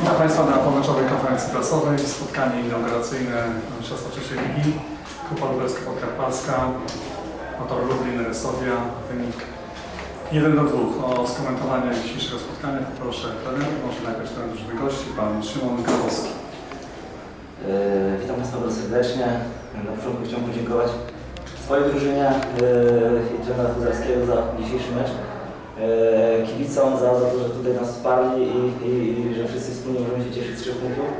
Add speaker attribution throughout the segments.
Speaker 1: Witam Państwa na pomeczowej konferencji prasowej. Spotkanie inauguracyjne Mistrzostwa Trzeciej Ligi. Grupa Lubelska Podkarpacka. Motor Lublin, Resowia. Wynik 1 do 2. O skomentowanie dzisiejszego spotkania poproszę trener, może najpierw trener drużyny gości, Pan Szymon Grabowski.
Speaker 2: Yy, Witam Państwa bardzo serdecznie. Na początku chciałbym podziękować swojej drużynie yy, i trenera Huzarskiego za dzisiejszy mecz. Yy, Kibicom za, za to, że tutaj nas wsparli i, i, i wszyscy wspólnie możemy się cieszyć z punktów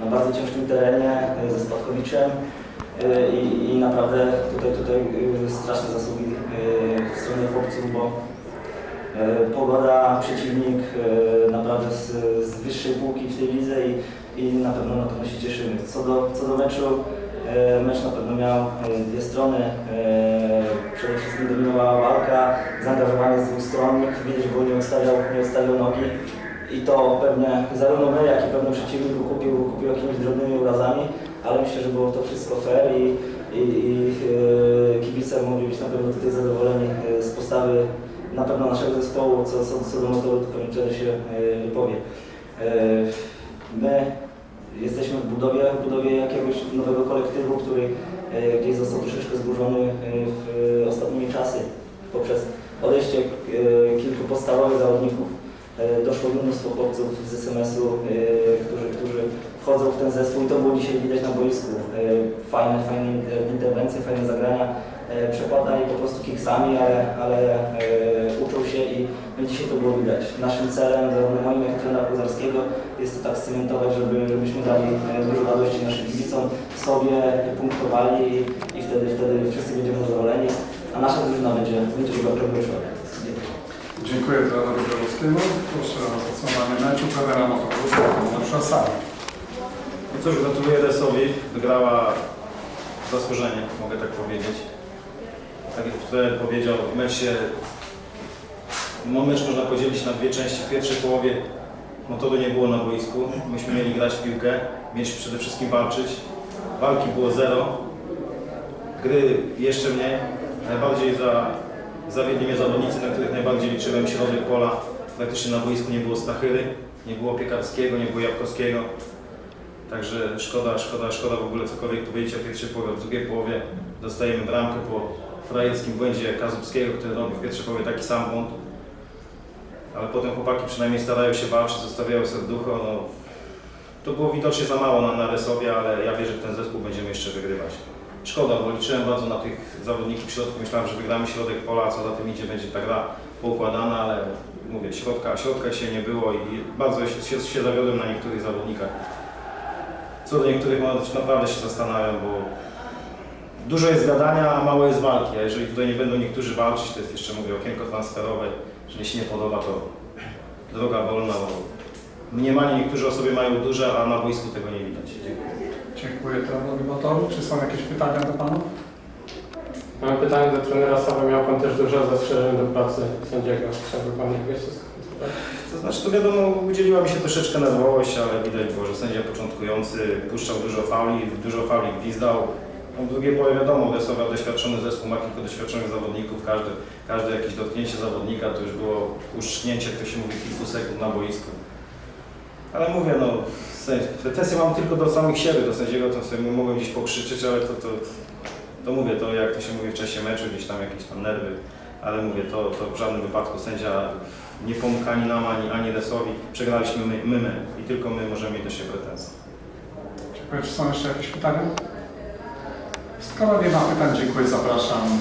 Speaker 2: na bardzo ciężkim terenie yy, ze Spadkowiczem. Yy, I, I naprawdę tutaj, tutaj yy, straszne zasługi w stronie chłopców, bo E, Pogoda, przeciwnik e, naprawdę z, z wyższej półki w tej lidze i, i na pewno na pewno się cieszymy. Co do, co do meczu, e, mecz na pewno miał e, dwie strony. E, Przede wszystkim dominowała walka, zaangażowanie z dwóch stron, widać było nie odstawiał, nie odstawiał nogi. I to pewnie zarówno my, jak i pewnie przeciwnik kupił, kupił jakimiś drobnymi urazami, ale myślę, że było to wszystko fair i, i, i e, kibice mogli być na pewno tutaj zadowoleni e, z postawy na pewno naszego zespołu, co, co, co do motoru, to pewnie się e, wypowie. E, My jesteśmy w budowie, w budowie jakiegoś nowego kolektywu, który gdzieś został troszeczkę zburzony w ostatnimi czasy poprzez odejście kilku podstawowych zawodników. E, Doszło mnóstwo chłopców z SMS-u, e, którzy, którzy wchodzą w ten zespół i to było dzisiaj widać na boisku. E, Fajne, fajne inter- interwencje, fajne zagrania e, przekładali po prostu kiksami, ale, ale uczą się i no dzisiaj to było widać. Naszym celem, zarówno moim jak i trenera Kozarskiego, jest to tak scementować, żeby, żebyśmy dali dużo radości naszym kibicom, sobie punktowali i, i wtedy, wtedy wszyscy będziemy zadowoleni, a nasza drużyna będzie, będzie dobrze wyszła. Dziękuję.
Speaker 1: Trenerowi Grabowskiemu. Proszę o podsumowanie meczu trenera Motoru Mariusza Sali.
Speaker 3: No cóż, gratuluję Resowi. Wygrała zasłużenie, mogę tak powiedzieć. Tak jak trener powiedział, mecz się... No mecz można podzielić na dwie części. W pierwszej połowie motoru nie było na boisku. Myśmy mieli grać w piłkę, mieliśmy przede wszystkim walczyć. Walki było zero. Gry jeszcze mniej. Najbardziej za, zawiedli mnie zawodnicy, na których najbardziej liczyłem. Środek pola. Praktycznie na boisku nie było Stachyry, nie było Piekarskiego, nie było Jabłkowskiego. Także szkoda, szkoda, szkoda w ogóle cokolwiek powiedzieć o pierwszej połowie. W drugiej połowie dostajemy bramkę po frajerskim błędzie Kazubskiego, który robił w pierwszej połowie taki sam błąd. Ale potem chłopaki przynajmniej starają się walczyć, zostawiają serducho. No, to było widocznie za mało na, na Resowie, ale ja wierzę, że ten zespół będziemy jeszcze wygrywać. Szkoda, bo liczyłem bardzo na tych zawodników w środku. Myślałem, że wygramy środek pola, a co za tym idzie, będzie ta gra poukładana, ale mówię, środka, środka się nie było i bardzo się, się, się zawiodłem na niektórych zawodnikach. Co do niektórych momentów naprawdę się zastanawiam, bo dużo jest gadania, a mało jest walki. A jeżeli tutaj nie będą niektórzy walczyć, to jest jeszcze mówię okienko transferowe. Jeżeli się nie podoba, to droga wolna, bo mniemanie niektórzy o sobie mają duże, a na boisku tego nie widać. Dziękuję.
Speaker 1: Dziękuję trenerowi Motoru. Czy są jakieś pytania do Panów?
Speaker 4: Mam pytanie do trenera Saba. Miał Pan też dużo zastrzeżeń do pracy sędziego. Chciałby Pan jakoś to
Speaker 3: znaczy, to wiadomo, udzieliła mi się troszeczkę nerwowość, ale widać było, że sędzia początkujący puszczał dużo fauli, dużo fauli gwizdał. No, w drugiej połowie wiadomo, Resowa doświadczony zespół ma kilku doświadczonych zawodników, każdy, każde jakieś dotknięcie zawodnika to już było uszczknięcie, jak to się mówi, kilku sekund na boisku. Ale mówię, no, sędzi- pretensje mam tylko do samych siebie, do sędziego, to sobie mogłem gdzieś pokrzyczeć, ale to, to, to mówię, to jak to się mówi w czasie meczu, gdzieś tam jakieś tam nerwy, ale mówię, to, to w żadnym wypadku sędzia nie pomógł ani nam, ani, ani. Przegraliśmy my, my, my i tylko my możemy mieć do siebie pretensje.
Speaker 1: Dziękuję. Czy są jeszcze jakieś pytania? Skoro nie ma pytań, dziękuję. Zapraszam